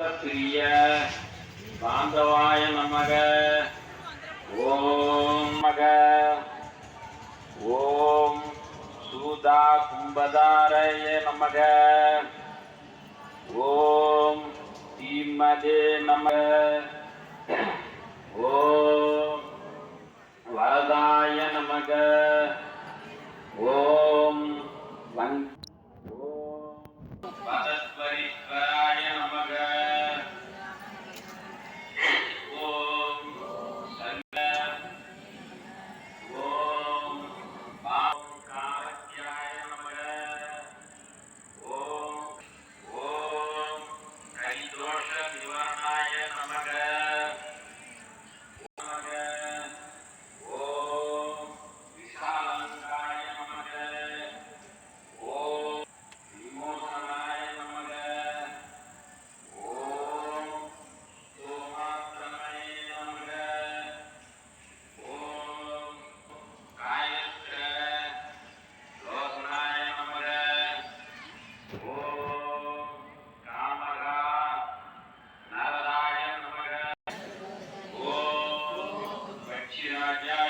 பிரிய பாந்தவாய நமக. ஓம் மக ஓம் சூதா கும்பதாரய நமக. ஓம் தீமதே நமக. दोष निवारणाय नमः yeah.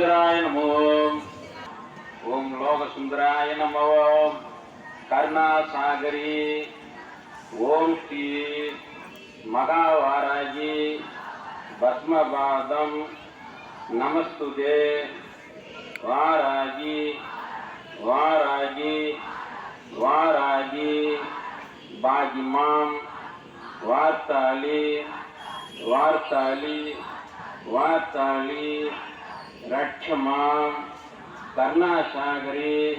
सुंदराय नमो। ओम लोक सुंदराय नमो। कर्णा सागरी ओम श्री महावाराजी भस्म पादम नमस्तु दे वाराजी वाराजी वाराजी बाजिमाम वार्ताली। वार्ताली। वार्ताली। रक्षमा कर्णासागरे